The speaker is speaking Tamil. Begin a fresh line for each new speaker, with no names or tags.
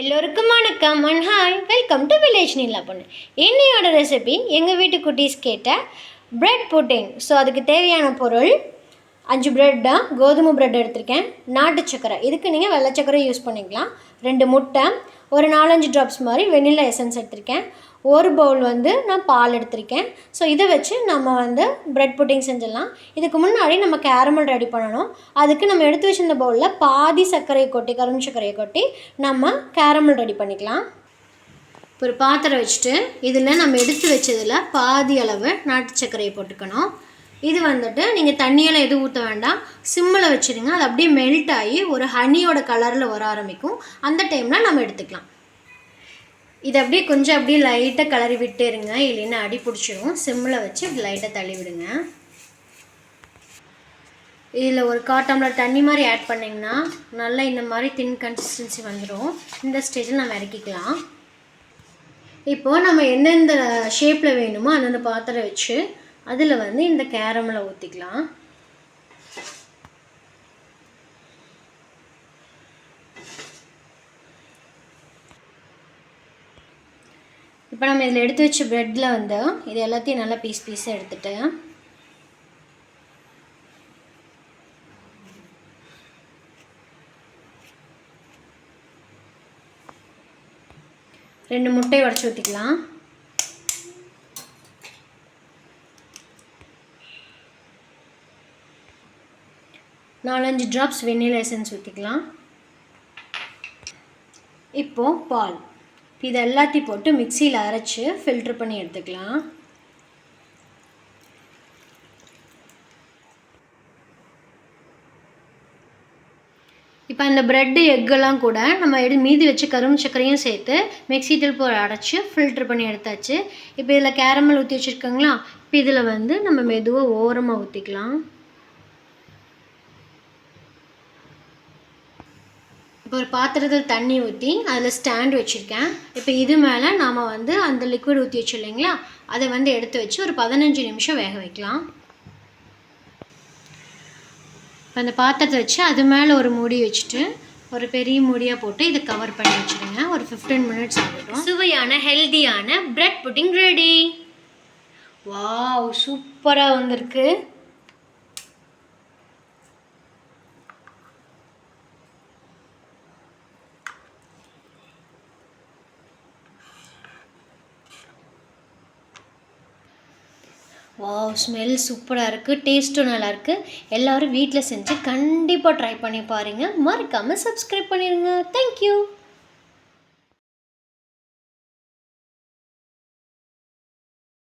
எல்லோருக்கும் வணக்கம் and hi welcome to village Neela பொண்ணு இன்னையோட ரெசிபி எங்கள் வீட்டு குட்டீஸ் கேட்ட ப்ரெட் புட்டிங் ஸோ அதுக்கு தேவையான பொருள் அஞ்சு பிரெட் தான். கோதுமை ப்ரெட் எடுத்திருக்கேன். நாட்டு சக்கரை இதுக்கு நீங்கள் வெள்ளை சக்கரை யூஸ் பண்ணிக்கலாம். ரெண்டு முட்டை ஒரு நாலஞ்சு ட்ராப்ஸ் மாதிரி வெனிலா எசன்ஸ் எடுத்திருக்கேன். ஒரு பவுல் வந்து நான் பால் எடுத்திருக்கேன். ஸோ இதை வச்சு நம்ம வந்து ப்ரெட் புட்டிங் செஞ்சிடலாம். இதுக்கு முன்னாடி நம்ம கேரமல் ரெடி பண்ணணும். அதுக்கு நம்ம எடுத்து வச்சிருந்த பவுலில் பாதி சர்க்கரையை கொட்டி கரும்பு சர்க்கரையை கொட்டி நம்ம கேரமல் ரெடி பண்ணிக்கலாம். இப்போ ஒரு பாத்திரம் வச்சுட்டு இதில் நம்ம எடுத்து வச்சதில் பாதி அளவு நாட்டு சர்க்கரையை போட்டுக்கணும். இது வந்துட்டு நீங்கள் தண்ணியெல்லாம் எதுவும் ஊற்ற வேண்டாம். சிம்மில் வச்சுருங்க அது அப்படியே மெல்ட் ஆகி ஒரு ஹனியோட கலரில் வர ஆரம்பிக்கும். அந்த டைமில் நம்ம எடுத்துக்கலாம். இதை அப்படியே கொஞ்சம் அப்படியே லைட்டாக கலரி விட்டே இருங்க இல்லைன்னா அடி பிடிச்சிரும். சிம்மில் வச்சு இப்படி லைட்டாக தள்ளி விடுங்க. இதில் ஒரு கால் டம்ளர் தண்ணி மாதிரி ஆட் பண்ணிங்கன்னா நல்லா இந்த மாதிரி தின் கன்சிஸ்டன்சி வந்துடும் இந்த ஸ்டேஜில் நம்ம இறக்கிக்கலாம். இப்போது நம்ம எந்தெந்த ஷேப்பில் வேணுமோ அந்தந்த பாத்திரம் வச்சு அதில் வந்து இந்த கேரமில் ஊற்றிக்கலாம் இப்போ நம்ம இதில் எடுத்து வச்ச ப்ரெட்டில் வந்து இது எல்லாத்தையும் நல்லா பீஸ் பீஸாக எடுத்துட்டு ரெண்டு முட்டை உடச்சி ஊற்றிக்கலாம் நாலஞ்சு ட்ராப்ஸ் வெண்ணிலா எசன்ஸ் ஊற்றிக்கலாம் இப்போது பால். இது எல்லாத்தையும் போட்டு மிக்சியில் அரைச்சி ஃபில்ட்ரு பண்ணி எடுத்துக்கலாம். இப்போ அந்த ப்ரெட்டு எக்கெல்லாம் கூட நம்ம எடு மீதி வச்சு கரும்பு சர்க்கரையும் சேர்த்து மிக்ஸி டில் போய் அடைச்சி ஃபில்ட்ரு பண்ணி எடுத்தாச்சு. இப்போ இதில் கேரமல் ஊற்றி வச்சுருக்கோங்களா? இப்போ இதில் வந்து நம்ம மெதுவாக ஓரமாக ஊற்றிக்கலாம் இப்போ ஒரு பாத்திரத்தில் தண்ணி ஊற்றி அதில் ஸ்டாண்ட் வச்சுருக்கேன். இப்போ இது மேலே நாம் வந்து அந்த லிக்விட் ஊற்றி வச்சு இல்லைங்களா? அதை வந்து எடுத்து வச்சு ஒரு பதினஞ்சு நிமிஷம் வேக வைக்கலாம். இப்போ அந்த பாத்திரத்தை வச்சு அது மேலே ஒரு மூடி வச்சுட்டு ஒரு பெரிய மூடியாக போட்டு இதை கவர் பண்ணி வச்சுருங்க. ஒரு ஃபிஃப்டீன் மினிட்ஸ் ஆகட்டும். சுவையான ஹெல்தியான ப்ரெட் புட்டிங் ரெடி வாவ் சூப்பராக வந்திருக்கு. வாவ் ஸ்மெல் சூப்பராக இருக்குது டேஸ்ட்டும் நல்லாயிருக்கு எல்லோரும் வீட்டில் செஞ்சு கண்டிப்பாக ட்ரை பண்ணி பாருங்கள் மறக்காமல் சப்ஸ்கிரைப் பண்ணிடுங்க தேங்க்யூ